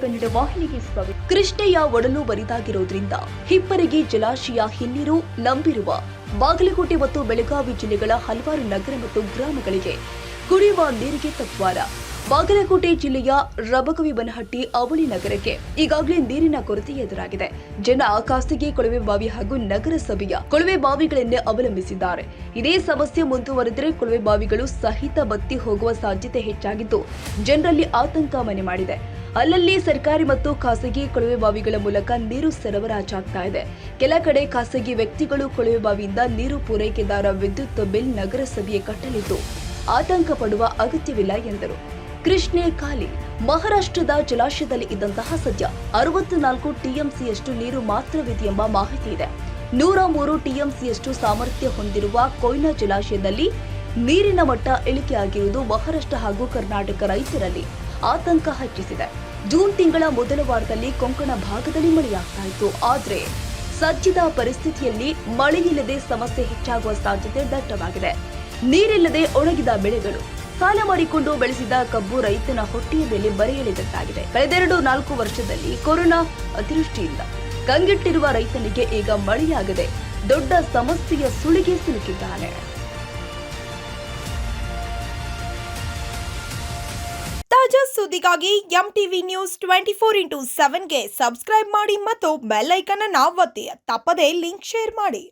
ಕನ್ನಡ ವಾಹಿನಿಗೆ ಸ್ವಾಗತ. ಕೃಷ್ಣೆಯ ಒಡಲು ಬರಿದಾಗಿರೋದ್ರಿಂದ ಹಿಪ್ಪರಿಗೆ ಜಲಾಶಯ ಹಿನ್ನೀರು ನಂಬಿರುವ ಬಾಗಲಕೋಟೆ ಮತ್ತು ಬೆಳಗಾವಿ ಜಿಲ್ಲೆಗಳ ಹಲವಾರು ನಗರ ಮತ್ತು ಗ್ರಾಮಗಳಿಗೆ ಕುಡಿಯುವ ನೀರಿಗೆ ತತ್ವಾರ. ಬಾಗಲಕೋಟೆ ಜಿಲ್ಲೆಯ ರಬಕವಿ ಬನಹಟ್ಟಿ ಅವಳಿ ನಗರಕ್ಕೆ ಈಗಾಗಲೇ ನೀರಿನ ಕೊರತೆ ಎದುರಾಗಿದೆ. ಜನ ಖಾಸಗಿ ಕೊಳವೆ ಬಾವಿ ಹಾಗೂ ನಗರಸಭೆಯ ಕೊಳವೆ ಬಾವಿಗಳನ್ನೇ ಅವಲಂಬಿಸಿದ್ದಾರೆ. ಇದೇ ಸಮಸ್ಯೆ ಮುಂದುವರೆದರೆ ಕೊಳವೆ ಬಾವಿಗಳು ಸಹಿತ ಬತ್ತಿ ಹೋಗುವ ಸಾಧ್ಯತೆ ಹೆಚ್ಚಾಗಿದ್ದು, ಜನರಲ್ಲಿ ಆತಂಕ ಮನೆ ಮಾಡಿದೆ. ಅಲ್ಲಲ್ಲಿ ಸರ್ಕಾರಿ ಮತ್ತು ಖಾಸಗಿ ಕೊಳವೆ ಬಾವಿಗಳ ಮೂಲಕ ನೀರು ಸರಬರಾಜಾಗ್ತಾ ಇದೆ. ಕೆಲ ಕಡೆ ಖಾಸಗಿ ವ್ಯಕ್ತಿಗಳು ಕೊಳವೆ ಬಾವಿಯಿಂದ ನೀರು ಪೂರೈಕೆದಾರ ವಿದ್ಯುತ್ ಬಿಲ್ ನಗರಸಭೆಯ ಕಟ್ಟಲಿದ್ದು, ಆತಂಕ ಪಡುವ ಅಗತ್ಯವಿಲ್ಲ ಎಂದರು. ಕೃಷ್ಣೆ ಖಾಲಿ. ಮಹಾರಾಷ್ಟ್ರದ ಜಲಾಶಯದಲ್ಲಿ ಇದ್ದಂತಹ ಸದ್ಯ ಅರವತ್ನಾಲ್ಕು ಟಿಎಂಸಿಯಷ್ಟು ನೀರು ಮಾತ್ರವಿದೆ ಎಂಬ ಮಾಹಿತಿ ಇದೆ. ನೂರ ಮೂರು ಟಿಎಂಸಿಯಷ್ಟು ಸಾಮರ್ಥ್ಯ ಹೊಂದಿರುವ ಕೊಯ್ನಾ ಜಲಾಶಯದಲ್ಲಿ ನೀರಿನ ಮಟ್ಟ ಇಳಿಕೆಯಾಗಿರುವುದು ಮಹಾರಾಷ್ಟ್ರ ಹಾಗೂ ಕರ್ನಾಟಕ ರೈತರಲ್ಲಿ ಆತಂಕ ಹೆಚ್ಚಿಸಿದೆ. ಜೂನ್ ತಿಂಗಳ ಮೊದಲ ವಾರದಲ್ಲಿ ಕೊಂಕಣ ಭಾಗದಲ್ಲಿ ಮಳೆಯಾಗ್ತಾ ಇತ್ತು ಆದರೆ ಸದ್ಯದ ಪರಿಸ್ಥಿತಿಯಲ್ಲಿ ಮಳೆಯಿಲ್ಲದೆ ಸಮಸ್ಯೆ ಹೆಚ್ಚಾಗುವ ಸಾಧ್ಯತೆ ದಟ್ಟವಾಗಿದೆ. ನೀರಿಲ್ಲದೆ ಒಣಗಿದ ಬೆಳೆಗಳು ಸಾಲ ಮಾಡಿಕೊಂಡು ಬೆಳೆಸಿದ ಕಬ್ಬು ರೈತನ ಹೊಟ್ಟೆಯ ಮೇಲೆ ಬರೆ ಎಳೆದಂತಾಗಿದೆ ಕಳೆದೆರಡು ನಾಲ್ಕು ವರ್ಷದಲ್ಲಿ ಕೊರೋನಾ ಅತಿವೃಷ್ಟಿಯಿಂದ ಕಂಗೆಟ್ಟಿರುವ ರೈತನಿಗೆ ಈಗ ಮಳೆಯಾಗದೆ ದೊಡ್ಡ ಸಮಸ್ಯೆಯ ಸುಳಿಗೆ ಸಿಲುಕಿದ್ದಾನೆ. ತಾಜಾ ಸುದ್ದಿಗಾಗಿ M TV news twenty four into ಸೆವೆನ್ಗೆ subscribe ಮಾಡಿ ಮತ್ತು ಬೆಲ್ ಅನ್ನು ಒತ್ತಿ. ತಪ್ಪದೇ ಲಿಂಕ್ ಶೇರ್ ಮಾಡಿ.